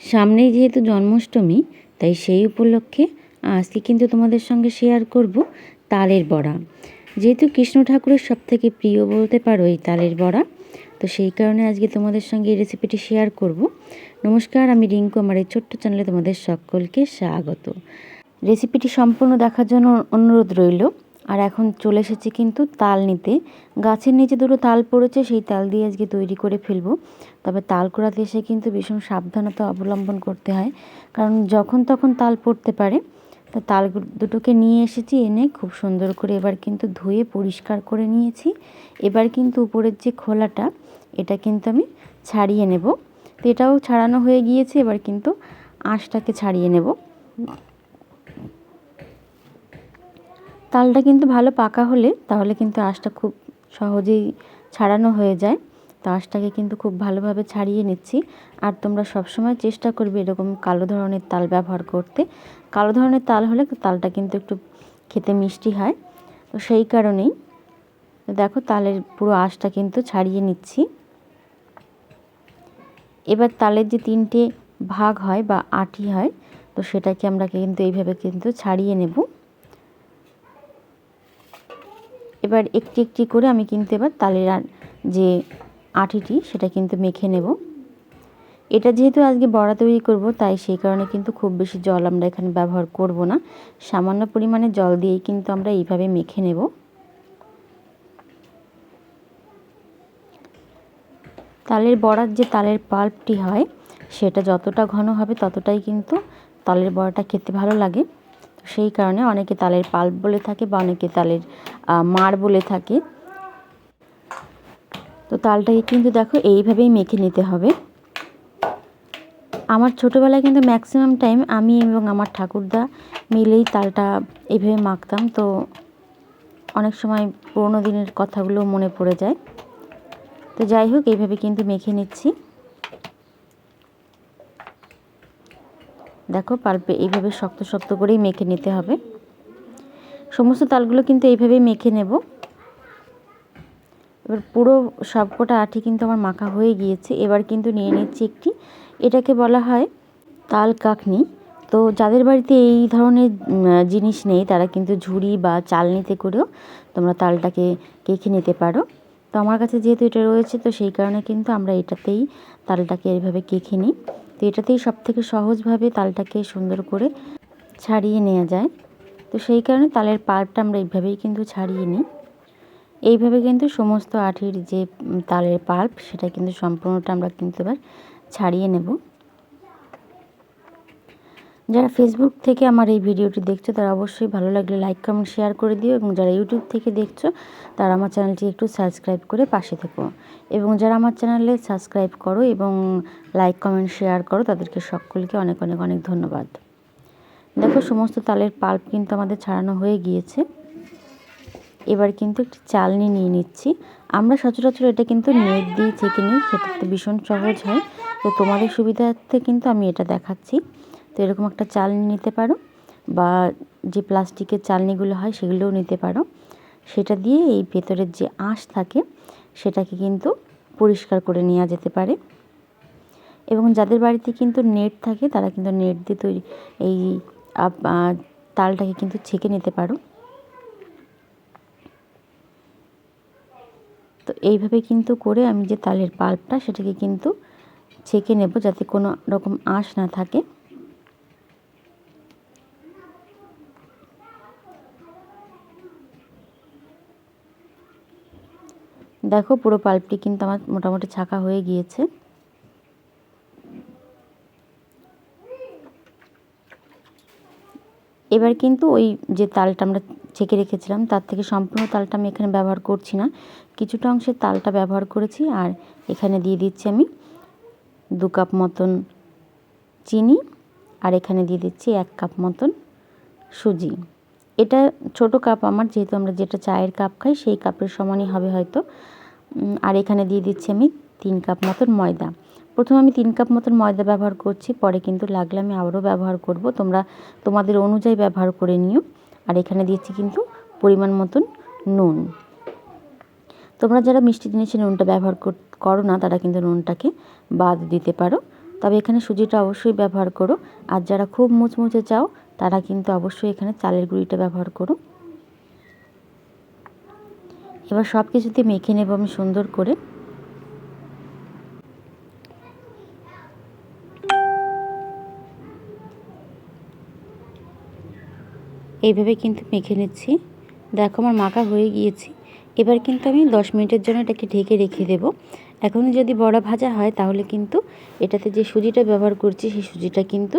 সামনেই যেহেতু জন্মাষ্টমী, তাই সেই উপলক্ষে আজকে কিন্তু তোমাদের সঙ্গে শেয়ার করব তালের বড়া। যেহেতু কৃষ্ণ ঠাকুরের সব থেকে প্রিয় বলতে পারো এই তালের বড়া, তো সেই কারণে আজকে তোমাদের সঙ্গে এই রেসিপিটি শেয়ার করব। নমস্কার, আমি রিঙ্কু, আমার এই ছোট্ট চ্যানেলে তোমাদের সকলকে স্বাগত। রেসিপিটি সম্পূর্ণ দেখার জন্য অনুরোধ রইল। আর এখন চলে এসেছি কিন্তু তাল নিতে। গাছের নিচে দুটো তাল পড়েছে, সেই তাল দিয়ে আজকে তৈরি করে ফেলব। তবে তাল কুড়াতে এসে কিন্তু ভীষণ সাবধানতা অবলম্বন করতে হয়। কারণ যখন তখন তাল পড়তে পারে। তা তাল দুটোকে নিয়ে এসেছি, এনে খুব সুন্দর করে এবার কিন্তু ধুয়ে পরিষ্কার করে নিয়েছি। এবার কিন্তু উপরের যে খোলাটা, এটা কিন্তু আমি ছাড়িয়ে নেব। তো এটাও ছাড়ানো হয়ে গিয়েছে, এবার কিন্তু আঁশটাকে ছাড়িয়ে নেব। তালটা কিন্তু ভালো পাকা হলে তাহলে কিন্তু আঁশটা খুব সহজেই ছাড়ানো হয়ে যায়। তো আঁশটাকে কিন্তু খুব ভালোভাবে ছাড়িয়ে নিচ্ছি। আর তোমরা সবসময় চেষ্টা করবে এরকম কালো ধরনের তাল ব্যবহার করতে। কালো ধরনের তাল হলে তালটা কিন্তু একটু খেতে মিষ্টি হয়। তো সেই কারণেই দেখো তালের পুরো আঁশটা কিন্তু ছাড়িয়ে নিচ্ছি। এবার তালের যে তিনটে ভাগ হয় বা আটি হয়, তো সেটাকে আমরা কিন্তু এইভাবে কিন্তু ছাড়িয়ে নেব। এবার একটি একটি করে আমি কিন্তু এবার তালের যে আটিটি সেটা কিন্তু মেখে নেব। এটা যেহেতু আজকে বড়া তৈরি করব, তাই সেই কারণে কিন্তু খুব বেশি জল আমরা এখানে ব্যবহার করব না। সামান্য পরিমাণে জল দিয়েই কিন্তু আমরা এইভাবে মেখে নেব। তালের বড়ার যে তালের পাল্পটি হয়, সেটা যতটা ঘন হবে ততটাই কিন্তু তালের বড়াটা খেতে ভালো লাগে। সেই কারণে অনেকে তালের পাল্প বলে থাকে বা অনেকে তালের মার বলে থাকে। তো তালটাকে কিন্তু দেখো এইভাবেই মেখে নিতে হবে। আমার ছোটোবেলায় কিন্তু ম্যাক্সিমাম টাইম আমি এবং আমার ঠাকুরদা মিলেই তালটা এইভাবে মাখতাম। তো অনেক সময় পুরোনো দিনের কথাগুলো মনে পড়ে যায়। তো যাই হোক, এইভাবে কিন্তু মেখে নিচ্ছি। দেখো, পাল্পে এইভাবে শক্ত শক্ত করেই মেখে নিতে হবে। সমস্ত তালগুলো কিন্তু এইভাবেই মেখে নেব। এবার পুরো সবকটা আঠি কিন্তু আমার মাখা হয়ে গিয়েছে। এবার কিন্তু নিয়ে নিচ্ছি একটি, এটাকে বলা হয় তাল কাকনি। তো যাদের বাড়িতে এই ধরনের জিনিস নেই, তারা কিন্তু ঝুড়ি বা চালনিতে করেও তোমরা তালটাকে কেখে নিতে পারো। তো আমার কাছে যেহেতু এটা রয়েছে, তো সেই কারণে কিন্তু আমরা এটাতেই তালটাকে এইভাবে কেখে নিই। তো এটাতেই সব থেকে সহজভাবে তালটাকে সুন্দর করে ছাড়িয়ে নেওয়া যায়। তো সেই কারণে তালের পাল্পটা আমরা এইভাবেই কিন্তু ছাড়িয়ে নিই। এইভাবে কিন্তু সমস্ত আঠির যে তালের পাল্প, সেটা কিন্তু সম্পূর্ণটা আমরা কিন্তু এবার ছাড়িয়ে নেব। যারা ফেসবুক থেকে আমার এই ভিডিওটি দেখছ, তারা অবশ্যই ভালো লাগলে লাইক কমেন্ট শেয়ার করে দিও এবং যারা ইউটিউব থেকে দেখছ, তারা আমার চ্যানেলটি একটু সাবস্ক্রাইব করে পাশে থেকো। এবং যারা আমার চ্যানেলে সাবস্ক্রাইব করো এবং লাইক কমেন্ট শেয়ার করো, তাদেরকে সকলকে অনেক অনেক অনেক ধন্যবাদ। দেখো সমস্ত তালের পাল্প কিন্তু আমাদের ছাড়ানো হয়ে গিয়েছে। এবার কিন্তু একটি চালনি নিয়ে নিচ্ছি। আমরা সচরাচর এটা কিন্তু নেট দিয়ে ছেঁকে নিই, সেটা তো ভীষণ সহজ হয়। তো তোমাদের সুবিধার্থে কিন্তু আমি এটা দেখাচ্ছি। তো এরকম একটা চালনি নিতে পারো বা যে প্লাস্টিকের চালনিগুলো হয় সেগুলোও নিতে পারো। সেটা দিয়ে এই ভেতরের যে আঁশ থাকে সেটাকে কিন্তু পরিষ্কার করে নেওয়া যেতে পারে। এবং যাদের বাড়িতে কিন্তু নেট থাকে তারা কিন্তু নেট দিয়ে তৈরি এই তালটাকে কিন্তু ছেঁকে নিতে পারো। তো এইভাবে কিন্তু করে আমি যে তালের পাল্পটা সেটাকে কিন্তু ছেঁকে নেব যাতে কোনো রকম আঁশ না থাকে। দেখো পুরো পাল্পটি কিন্তু আমার মোটামুটি ছাকা হয়ে গিয়েছে। এবার কিন্তু ওই যে তালটা আমরা ছেঁকে রেখেছিলাম, তার থেকে সম্পূর্ণ তালটা আমি এখানে ব্যবহার করছি না। কিছুটা অংশের তালটা ব্যবহার করেছি আর এখানে দিয়ে দিচ্ছি আমি দু কাপ মতন চিনি আর এখানে দিয়ে দিচ্ছি এক কাপ মতন সুজি। এটা ছোট কাপ আমার, যেহেতু আমরা যেটা চায়ের কাপ খাই সেই কাপের সমানই হবে হয়তো। আর এখানে দিয়ে দিচ্ছি আমি তিন কাপ মতন ময়দা। প্রথমে আমি তিন কাপ মতন ময়দা ব্যবহার করছি, পরে কিন্তু লাগলে আমি আবারও ব্যবহার করব। তোমরা তোমাদের অনুযায়ী ব্যবহার করে নিও। আর এখানে দিচ্ছি কিন্তু পরিমাণ মতন নুন। তোমরা যারা মিষ্টি জিনিসে নুনটা ব্যবহার করো না, তারা কিন্তু নুনটাকে বাদ দিতে পারো। তবে এখানে সুজিটা অবশ্যই ব্যবহার করো। আর যারা খুব মুচমুচে চাও, তারা কিন্তু অবশ্যই এখানে চালের গুঁড়িটা ব্যবহার করো। এবার সব কিছুতে মেখে নেব আমি সুন্দর করে। এইভাবে কিন্তু মেখে নিচ্ছি। দেখো আমার মাখা হয়ে গিয়েছি। এবার কিন্তু আমি দশ মিনিটের জন্য এটাকে ঢেকে রেখে দেব। এখন যদি বড়া ভাজা হয় তাহলে কিন্তু এটাতে যে সুজিটা ব্যবহার করছি সেই সুজিটা কিন্তু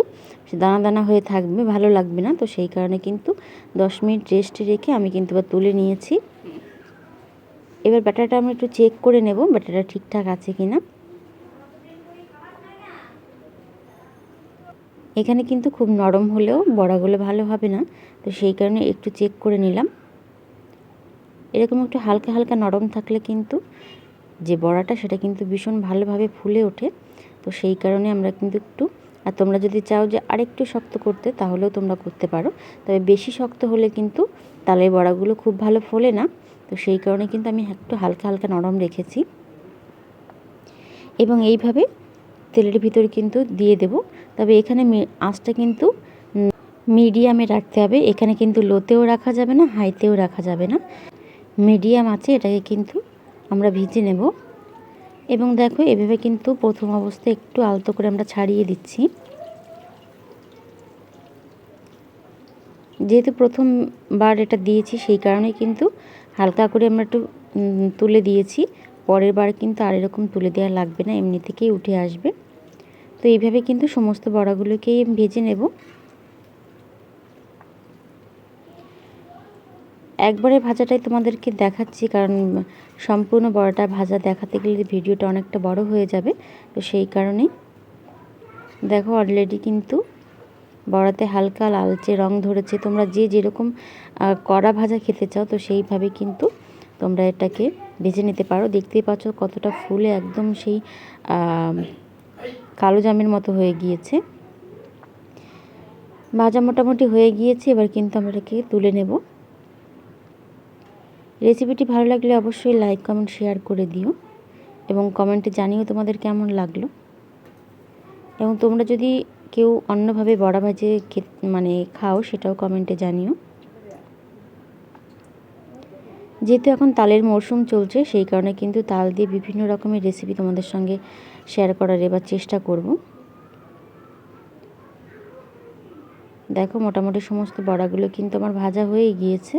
দানা দানা হয়ে থাকবে, ভালো লাগবে না। তো সেই কারণে কিন্তু দশ মিনিট রেস্টে রেখে আমি কিন্তু তুলে নিয়েছি। এবার ব্যাটারটা আমি একটু চেক করে নেব, ব্যাটারটা ঠিকঠাক আছে কি না এখানে কিন্তু খুব নরম হলেও বড়াগুলো ভালো হবে না, তো সেই কারণে একটু চেক করে নিলাম। এরকম একটু হালকা হালকা নরম থাকলে কিন্তু যে বড়াটা, সেটা কিন্তু ভীষণ ভালোভাবে ফুলে ওঠে। তো সেই কারণে আমরা কিন্তু একটু, আর তোমরা যদি চাও যে আরেকটু শক্ত করতে, তাহলেও তোমরা করতে পারো। তবে বেশি শক্ত হলে কিন্তু তালের বড়াগুলো খুব ভালো ফোলে না। তো সেই কারণে কিন্তু আমি একটু হালকা হালকা নরম রেখেছি। এবং এইভাবে তেলের ভিতরে কিন্তু দিয়ে দেব। তবে এখানে আঁচটা কিন্তু মিডিয়ামে রাখতে হবে। এখানে কিন্তু লোতেও রাখা যাবে না, হাইতেও রাখা যাবে না। মিডিয়াম আছে, এটাকে কিন্তু আমরা ভিজে নেব। এবং দেখো, এভাবে কিন্তু প্রথম অবস্থায় একটু আলতো করে আমরা ছাড়িয়ে দিচ্ছি। যেহেতু প্রথমবার এটা দিয়েছি, সেই কারণে কিন্তু হালকা করে আমরা একটু তুলে দিয়েছি। পরের বার কিন্তু আর এরকম তুলে দেওয়া লাগবে না, এমনি থেকেই উঠে আসবে। তো এইভাবে কিন্তু সমস্ত বড়াগুলোকেই আমি ভেজে নেব। একবারে ভাজাটাই তোমাদেরকে দেখাচ্ছি, কারণ সম্পূর্ণ বড়াটা ভাজা দেখাতে গেলে ভিডিওটা অনেকটা বড় হয়ে যাবে। তো সেই কারণেই দেখো অলরেডি কিন্তু বড়াতে হালকা লালচে রং ধরেছে। তোমরা যে যেরকম কড়া ভাজা খেতে চাও, তো সেইভাবে কিন্তু তোমরা এটাকে ভেজে নিতে পারো। দেখতেই পাচ্ছ কতটা ফুলে একদম সেই কালো জামের মতো হয়ে গিয়েছে। ভাজা মোটামুটি হয়ে গিয়েছে, এবার কিন্তু আমরা এটাকে তুলে নেব। রেসিপিটি ভালো লাগলে অবশ্যই লাইক, কমেন্ট, শেয়ার করে দিও এবং কমেন্টে জানিও তোমাদের কেমন লাগল। এবং তোমরা যদি কেউ অন্যভাবে বড়া ভাজে মানে খাও সেটাও কমেন্টে জানিও। যেহেতু এখন তালের মরশুম চলছে, সেই কারণে কিন্তু তাল দিয়ে বিভিন্ন রকমের রেসিপি তোমাদের সঙ্গে শেয়ার করার এবার চেষ্টা করব। দেখো মোটামুটি সমস্ত বড়াগুলো কিন্তু আমার ভাজা হয়ে গিয়েছে।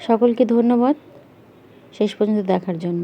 সকলকে ধন্যবাদ। শেষ পর্যন্ত দেখার জন্য।